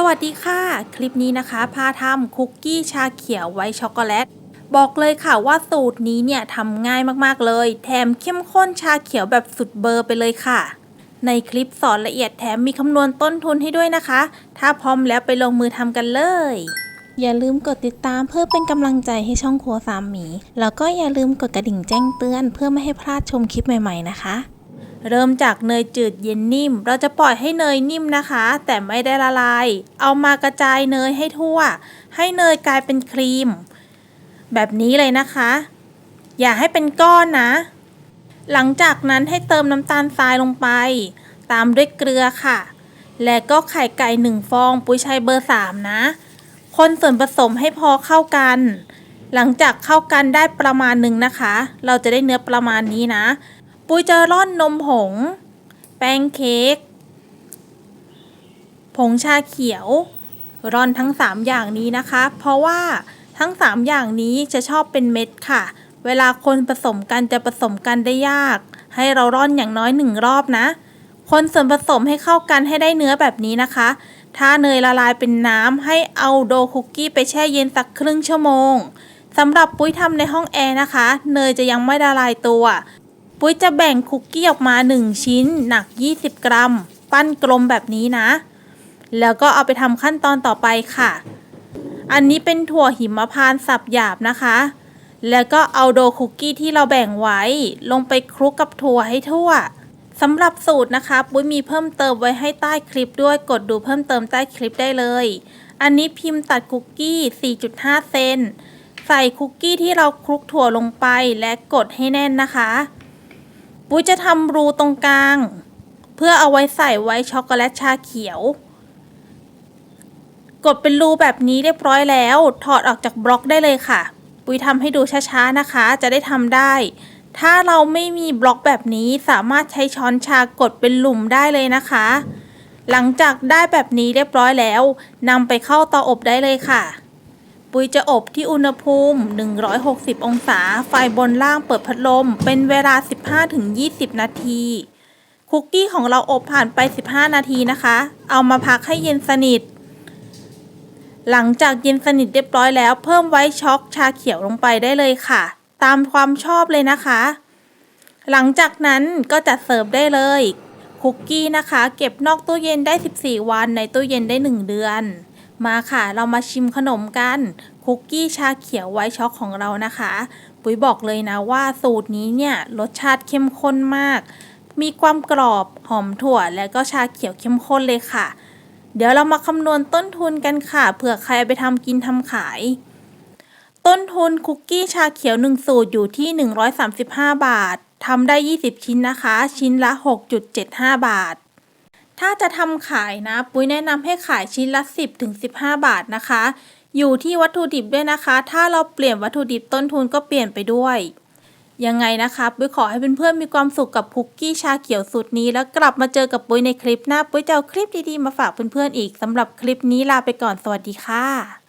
สวัสดีค่ะ คลิปนี้นะคะพาทำคุกกี้ชาเขียวไว้ช็อกโกแลต บอกเลยค่ะว่าสูตรนี้เนี่ยทำง่ายมากๆเลย แถมเข้มข้นชาเขียวแบบสุดเบอร์ไปเลยค่ะ ในคลิปสอนละเอียดแถมมีคำนวณต้นทุนให้ด้วยนะคะ ถ้าพร้อมแล้วไปลงมือทำกันเลย อย่าลืมกดติดตามเพื่อเป็นกำลังใจให้ช่องครัวสามหมี แล้วก็อย่าลืมกดกระดิ่งแจ้งเตือน เพื่อไม่ให้พลาดชมคลิปใหม่ ๆ นะคะ เริ่มจากเนยจืดเย็นนิ่ม เราจะปล่อยให้เนยนิ่มนะคะ แต่ไม่ได้ละลาย เอามากระจายเนยให้ทั่ว ให้เนยกลายเป็นครีม แบบนี้เลยนะคะ อย่าให้เป็นก้อนนะ หลังจากนั้นให้เติมน้ำตาลทรายลงไป ตามด้วยเกลือค่ะ และก็ไข่ไก่หนึ่งฟอง ปุ้ยใช้เบอร์สามนะ คนส่วนผสมให้พอเข้ากัน หลังจากเข้ากันได้ประมาณหนึ่งนะคะ เราจะได้เนื้อประมาณนี้นะ ปุ้ยจะร่อนนมผง แป้งเค้ก ผงชาเขียว ร่อนทั้ง 3 อย่างนี้นะคะ เพราะว่าทั้ง 3 อย่างนี้จะชอบเป็นเม็ดค่ะ เวลาคนผสมกันจะผสมกันได้ยาก ให้เราร่อนอย่างน้อยหนึ่งรอบนะ คนส่วนผสมให้เข้ากันให้ได้เนื้อแบบนี้นะคะ ถ้าเนยละลายเป็นน้ำให้เอาโดคุกกี้ไปแช่เย็นสักครึ่งชั่วโมงสำหรับปุ้ยทำในห้องแอร์นะคะ เนยจะยังไม่ละลายตัว ปุ้ยจะแบ่งคุกกี้ออกมา 1 ชิ้น หนัก 20 กรัม ปั้นกลมแบบนี้นะ แล้วก็เอาไปทำขั้นตอนต่อไปค่ะ อันนี้เป็นถั่วหิมพานต์สับหยาบนะคะ แล้วก็เอาโดคุกกี้ที่เราแบ่งไว้ ลงไปคลุกกับถั่วให้ทั่วสำหรับสูตรนะคะ ปุ้ยมีเพิ่มเติมไว้ให้ใต้คลิปด้วยกดดูเพิ่มเติมใต้คลิปได้เลย อันนี้พิมพ์ตัดคุกกี้ 4.5 เซนใส่คุกกี้ที่เราคลุกถั่วลงไปและกดให้แน่นนะคะ ปุ้ยจะทำรูตรงกลาง เพื่อเอาไว้ใส่ไว้ช็อกโกแลตชาเขียว กดเป็นรูแบบนี้เรียบร้อยแล้ว ถอดออกจากบล็อกได้เลยค่ะ ปุ้ยทำให้ดูช้าๆนะคะ จะได้ทำได้ ถ้าเราไม่มีบล็อกแบบนี้สามารถใช้ช้อนชากดเป็นหลุมได้เลยนะคะ หลังจากได้แบบนี้เรียบร้อยแล้วนำไปเข้าเตาอบได้เลยค่ะ ปุ้ยจะอบที่อุณหภูมิ 160 องศา ไฟบนล่างเปิดพัดลม เป็นเวลา 15-20 นาที คุกกี้ของเราอบผ่านไป 15 นาทีนะคะ เอามาพักให้เย็นสนิท หลังจากเย็นสนิทเรียบร้อยแล้ว เพิ่มไว้ช็อกชาเขียวลงไปได้เลยค่ะ ตามความชอบเลยนะคะ หลังจากนั้นก็จะเสิร์ฟได้เลย คุกกี้นะคะ เก็บนอกตู้เย็นได้ 14 วัน ในตู้เย็นได้ 1 เดือน มาค่ะ เรามาชิมขนมกันคุกกี้ชาเขียวไวท์ช็อกของเรานะคะ ปุ๋ยบอกเลยนะว่าสูตรนี้เนี่ยรสชาติเข้มข้นมาก มีความกรอบหอมถั่ว และก็ชาเขียวเข้มข้นเลยค่ะ เดี๋ยวเรามาคำนวณต้นทุนกันค่ะเผื่อใครไปทำกินทำขาย ต้นทุนคุกกี้ชาเขียว1สูตรอยู่ที่ 135 บาททำได้ 20 ชิ้นนะคะ ชิ้นละ 6.75 บาท ถ้าจะทำขายนะ ปุ้ยแนะนำให้ขายชิ้นละ 10ถึง15 บาทนะคะ อยู่ที่วัตถุดิบด้วยนะคะ ถ้าเราเปลี่ยนวัตถุดิบต้นทุนก็เปลี่ยนไปด้วย ยังไงนะคะ ปุ้ยขอให้เพื่อนๆมีความสุขกับคุกกี้ชาเขียวสูตรนี้ แล้วกลับมาเจอกับปุ้ยในคลิปหน้า ปุ้ยจะเอาคลิปดีๆมาฝากเพื่อนๆอีกสำหรับคลิปนี้ลาไปก่อนสวัสดีค่ะ